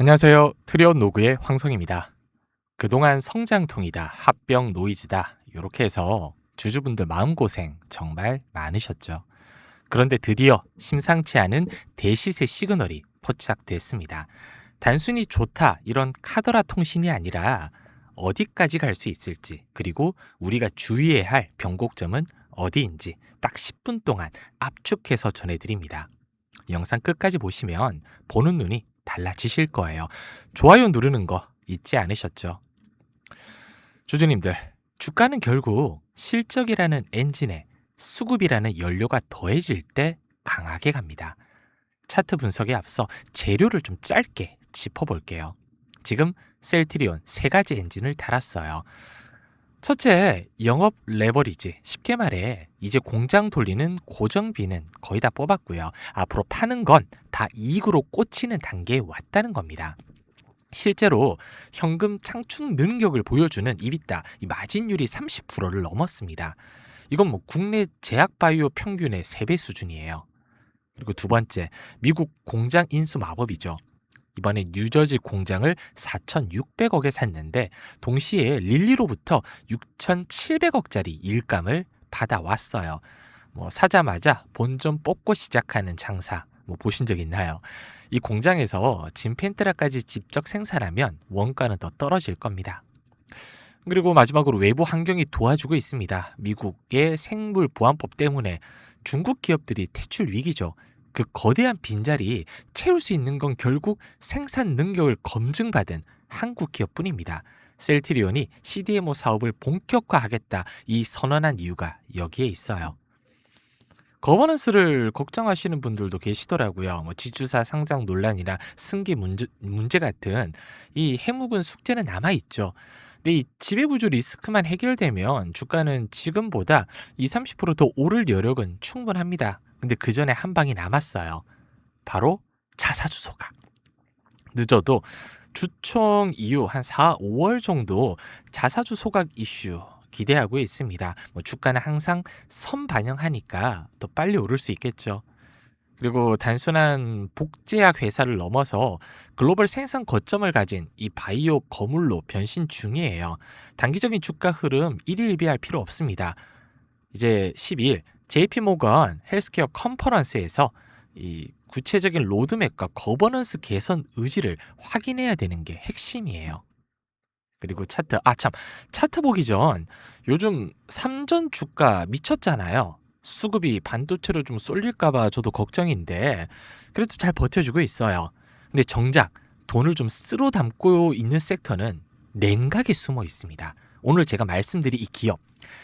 안녕하세요. 트리온 노그의 황성입니다. 그동안 성장통이다, 합병 노이즈다, 이렇게 해서 주주분들 마음고생 정말 많으셨죠. 그런데 드디어 심상치 않은 대시세 시그널이 포착됐습니다. 단순히 좋다, 이런 카더라 통신이 아니라 어디까지 갈 수 있을지, 그리고 우리가 주의해야 할 변곡점은 어디인지 딱 10분 동안 압축해서 전해드립니다. 영상 끝까지 보시면 보는 눈이 달라지실 거예요. 좋아요 누르는 거 잊지 않으셨죠? 주주님들, 주가는 결국 실적이라는 엔진에 수급이라는 연료가 더해질 때 강하게 갑니다. 차트 분석에 앞서 재료를 좀 짧게 짚어볼게요. 지금 셀트리온 세 가지 엔진을 달았어요. 첫째, 영업 레버리지. 쉽게 말해, 이제 공장 돌리는 고정비는 거의 다 뽑았고요. 앞으로 파는 건 다 이익으로 꽂히는 단계에 왔다는 겁니다. 실제로 현금 창출 능력을 보여주는 이비타, 이 마진율이 30%를 넘었습니다. 이건 뭐 국내 제약 바이오 평균의 3배 수준이에요. 그리고 두 번째, 미국 공장 인수 마법이죠. 이번에 뉴저지 공장을 4,600억에 샀는데 동시에 릴리로부터 6,700억짜리 일감을 받아왔어요. 뭐 사자마자 본점 뽑고 시작하는 장사 뭐 보신 적 있나요? 이 공장에서 진펜트라까지 직접 생산하면 원가는 더 떨어질 겁니다. 그리고 마지막으로 외부 환경이 도와주고 있습니다. 미국의 생물 보안법 때문에 중국 기업들이 퇴출 위기죠. 그 거대한 빈자리 채울 수 있는 건 결국 생산 능력을 검증받은 한국 기업뿐입니다. 셀트리온이 CDMO 사업을 본격화하겠다 이 선언한 이유가 여기에 있어요. 거버넌스를 걱정하시는 분들도 계시더라고요. 뭐 지주사 상장 논란이나 승계 문제, 문제 같은 이 해묵은 숙제는 남아 있죠. 근데 이 지배구조 리스크만 해결되면 주가는 지금보다 20, 30%더 오를 여력은 충분합니다. 근데 그 전에 한 방이 남았어요. 바로 자사 주 소각. 늦어도 주총 이후 한 4, 5월 정도 자사주 소각 이슈 기대하고 있습니다. 뭐 주가는 항상 선 반영하니까 또 빨리 오를 수 있겠죠. 그리고 단순한 복제약 회사를 넘어서 글로벌 생산 거점을 가진 이 바이오 거물로 변신 중이에요. 단기적인 주가 흐름 1일 비할 필요 없습니다. 이제 12일 JP 모건 헬스케어 컨퍼런스에서 이 구체적인 로드맵과 거버넌스 개선 의지를 확인해야 되는 게 핵심이에요. 그리고 차트, 아, 참, 차트 보기 전 요즘 삼전 주가 미쳤잖아요. 수급이 반도체로 좀 쏠릴까봐 저도 걱정인데, 그래도 잘 버텨주고 있어요. 근데 정작 돈을 좀 쓸어 담고 있는 섹터는 냉각에 숨어 있습니다. 오늘 제가 말씀드린 이 기업,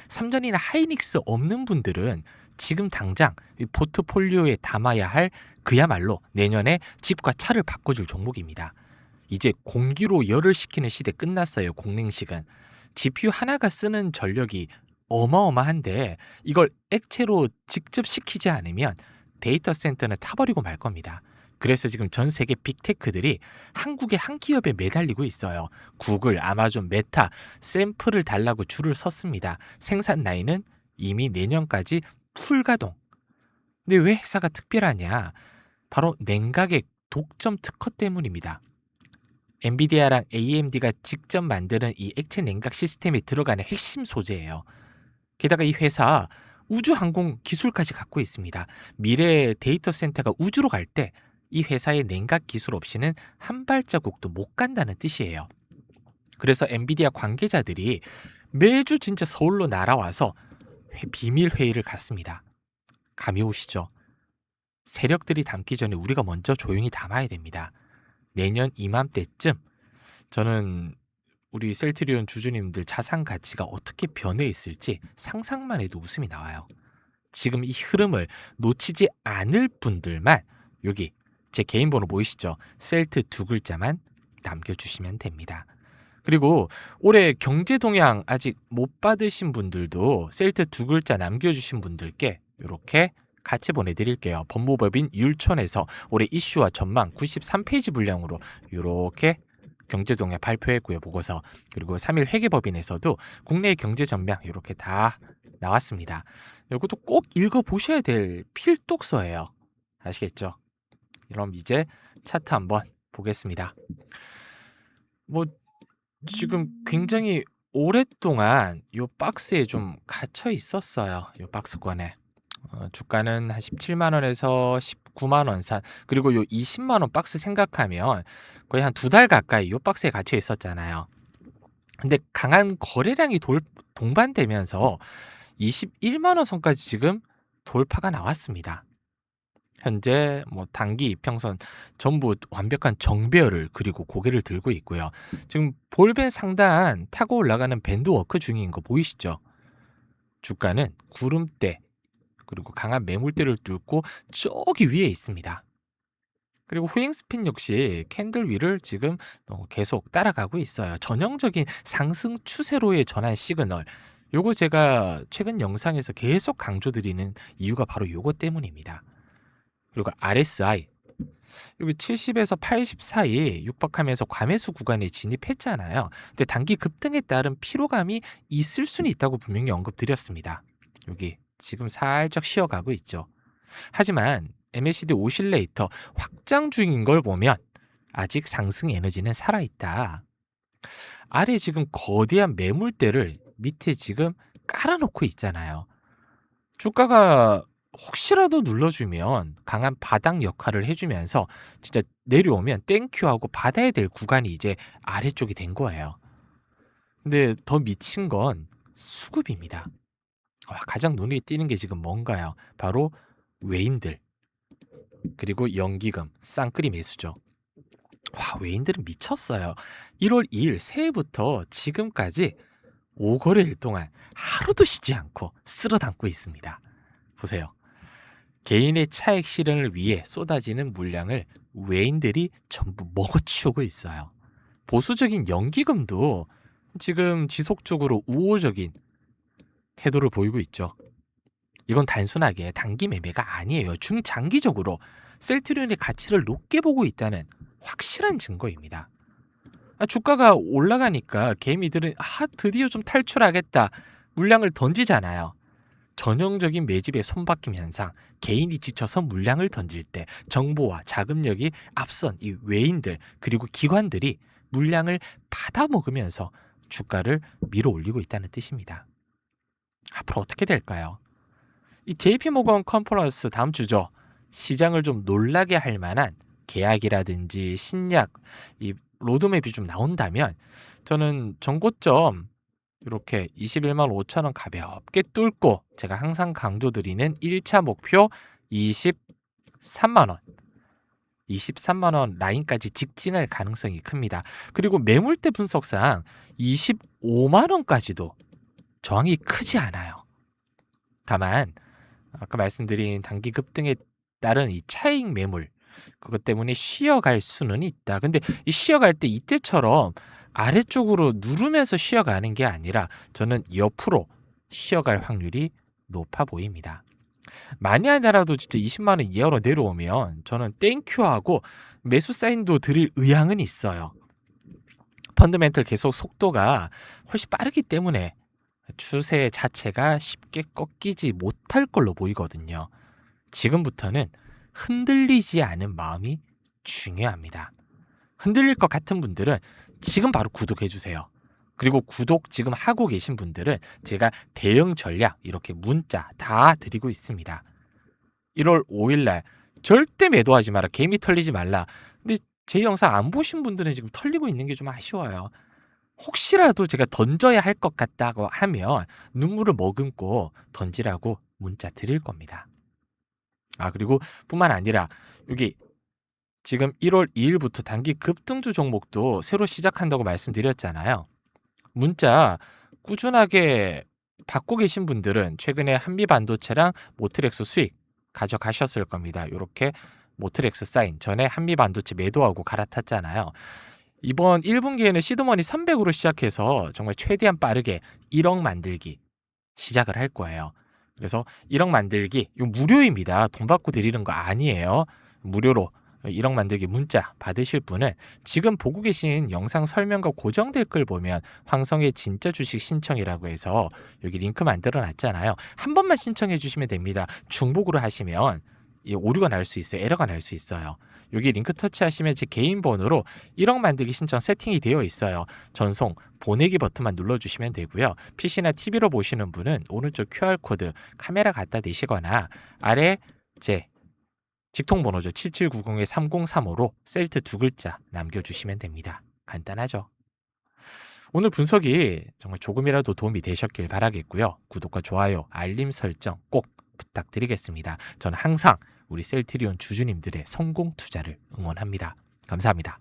삼전이나 하이닉스 없는 분들은 지금 당장 포트폴리오에 담아야 할 그야말로 내년에 집과 차를 바꿔줄 종목입니다. 이제 공기로 열을 식히는 시대 끝났어요. 공냉식은. GPU 하나가 쓰는 전력이 어마어마한데 이걸 액체로 직접 식히지 않으면 데이터 센터는 타버리고 말 겁니다. 그래서 지금 전 세계 빅테크들이 한국의 한 기업에 매달리고 있어요. 구글, 아마존, 메타 샘플을 달라고 줄을 섰습니다. 생산 라인은 이미 내년까지 풀 가동. 근데 왜 회사가 특별하냐? 바로 냉각의 독점 특허 때문입니다. 엔비디아랑 AMD가 직접 만드는 이 액체 냉각 시스템에 들어가는 핵심 소재예요. 게다가 이 회사 우주항공 기술까지 갖고 있습니다. 미래 데이터 센터가 우주로 갈 때 이 회사의 냉각 기술 없이는 한 발자국도 못 간다는 뜻이에요. 그래서 엔비디아 관계자들이 매주 진짜 서울로 날아와서 비밀 회의를 갖습니다. 감이 오시죠? 세력들이 담기 전에 우리가 먼저 조용히 담아야 됩니다. 내년 이맘때쯤 저는 우리 셀트리온 주주님들 자산 가치가 어떻게 변해 있을지 상상만 해도 웃음이 나와요. 지금 이 흐름을 놓치지 않을 분들만 여기 제 개인 번호 보이시죠? 셀트 두 글자만 남겨주시면 됩니다. 그리고 올해 경제 동향 아직 못 받으신 분들도 셀트 두 글자 남겨주신 분들께 이렇게 같이 보내드릴게요. 법무법인 율촌에서 올해 이슈와 전망 93페이지 분량으로 이렇게 경제동향 발표했고요. 보고서 그리고 3일 회계법인에서도 국내 경제 전망 이렇게 다 나왔습니다. 이것도 꼭 읽어보셔야 될 필독서예요. 아시겠죠? 그럼 이제 차트 한번 보겠습니다. 뭐 지금 굉장히 오랫동안 요 박스에 좀 갇혀 있었어요. 요 박스권에. 어, 주가는 한 17만 원에서 19만 원 선. 그리고 요 20만 원 박스 생각하면 거의 한 두 달 가까이 요 박스에 갇혀 있었잖아요. 근데 강한 거래량이 돌, 동반되면서 21만 원 선까지 지금 돌파가 나왔습니다. 현재 뭐 단기 이평선 전부 완벽한 정배열을 그리고 고개를 들고 있고요. 지금 볼벤 상단 타고 올라가는 밴드 워크 중인 거 보이시죠? 주가는 구름대 그리고 강한 매물대를 뚫고 저기 위에 있습니다. 그리고 후잉 스핀 역시 캔들 위를 지금 어, 계속 따라가고 있어요. 전형적인 상승 추세로의 전환 시그널. 요거 제가 최근 영상에서 계속 강조드리는 이유가 바로 요거 때문입니다. 그리고 RSI 여기 70에서 80 사이 육박하면서 과매수 구간에 진입했잖아요. 근데 단기 급등에 따른 피로감이 있을 수는 있다고 분명히 언급드렸습니다. 여기 지금 살짝 쉬어가고 있죠. 하지만 MACD 오실레이터 확장 중인 걸 보면 아직 상승 에너지는 살아있다. 아래 지금 거대한 매물대를 밑에 지금 깔아놓고 있잖아요. 주가가 혹시라도 눌러주면 강한 바닥 역할을 해주면서 진짜 내려오면 땡큐하고 받아야 될 구간이 이제 아래쪽이 된 거예요. 근데 더 미친 건 수급입니다. 와, 가장 눈에 띄는 게 지금 뭔가요? 바로 외인들 그리고 연기금 쌍끌이 매수죠. 와 외인들은 미쳤어요. 1월 2일 새해부터 지금까지 5거래일 동안 하루도 쉬지 않고 쓸어 담고 있습니다. 보세요. 개인의 차액 실현을 위해 쏟아지는 물량을 외인들이 전부 먹어치우고 있어요. 보수적인 연기금도 지금 지속적으로 우호적인 태도를 보이고 있죠. 이건 단순하게 단기 매매가 아니에요. 중장기적으로 셀트리온의 가치를 높게 보고 있다는 확실한 증거입니다. 아, 주가가 올라가니까 개미들은 아 드디어 좀 탈출하겠다 물량을 던지잖아요. 전형적인 매집의 손바뀜 현상, 개인이 지쳐서 물량을 던질 때 정보와 자금력이 앞선 이 외인들 그리고 기관들이 물량을 받아 먹으면서 주가를 밀어 올리고 있다는 뜻입니다. 앞으로 어떻게 될까요? 이 JP 모건 컨퍼런스 다음 주죠. 시장을 좀 놀라게 할 만한 계약이라든지 신약, 이 로드맵이 좀 나온다면 저는 전고점 이렇게 21만 5천 원 가볍게 뚫고 제가 항상 강조드리는 1차 목표 23만 원. 23만 원 라인까지 직진할 가능성이 큽니다. 그리고 매물대 분석상 25만 원까지도 저항이 크지 않아요. 다만 아까 말씀드린 단기 급등에 따른 이 차익 매물 그것 때문에 쉬어갈 수는 있다. 근데 이 쉬어갈 때 이때처럼 아래쪽으로 누르면서 쉬어가는 게 아니라 저는 옆으로 쉬어갈 확률이 높아 보입니다. 만약 하나라도 진짜 20만 원 이하로 내려오면 저는 땡큐하고 매수 사인도 드릴 의향은 있어요. 펀드멘털 계속 속도가 훨씬 빠르기 때문에 추세 자체가 쉽게 꺾이지 못할 걸로 보이거든요. 지금부터는 흔들리지 않은 마음이 중요합니다. 흔들릴 것 같은 분들은 지금 바로 구독해 주세요. 그리고 구독 지금 하고 계신 분들은 제가 대응 전략 이렇게 문자 다 드리고 있습니다. 1월 5일 날 절대 매도하지 마라. 개미 털리지 말라. 근데 제 영상 안 보신 분들은 지금 털리고 있는 게 좀 아쉬워요. 혹시라도 제가 던져야 할 것 같다고 하면 눈물을 머금고 던지라고 문자 드릴 겁니다. 아, 그리고 뿐만 아니라 여기 지금 1월 2일부터 단기 급등주 종목도 새로 시작한다고 말씀드렸잖아요. 문자 꾸준하게 받고 계신 분들은 최근에 한미 반도체랑 모트렉스 수익 가져가셨을 겁니다. 이렇게 모트렉스 사인 전에 한미 반도체 매도하고 갈아탔잖아요. 이번 1분기에는 시드머니 300으로 시작해서 정말 최대한 빠르게 1억 만들기 시작을 할 거예요. 그래서 1억 만들기 이거 무료입니다. 돈 받고 드리는 거 아니에요. 무료로 1억 만들기 문자 받으실 분은 지금 보고 계신 영상 설명과 고정 댓글 보면 황성의 진짜 주식 신청이라고 해서 여기 링크 만들어 놨잖아요. 한 번만 신청해 주시면 됩니다. 중복으로 하시면 오류가 날 수 있어요. 에러가 날 수 있어요. 여기 링크 터치하시면 제 개인 번호로 1억 만들기 신청 세팅이 되어 있어요. 전송 보내기 버튼만 눌러주시면 되고요. PC나 TV로 보시는 분은 오른쪽 QR 코드 카메라 갖다 대시거나 아래 제 직통 번호죠. 7790-3035로 셀트 두 글자 남겨주시면 됩니다. 간단하죠. 오늘 분석이 정말 조금이라도 도움이 되셨길 바라겠고요. 구독과 좋아요, 알림 설정 꼭 부탁드리겠습니다. 저는 항상 우리 셀트리온 주주님들의 성공 투자를 응원합니다. 감사합니다.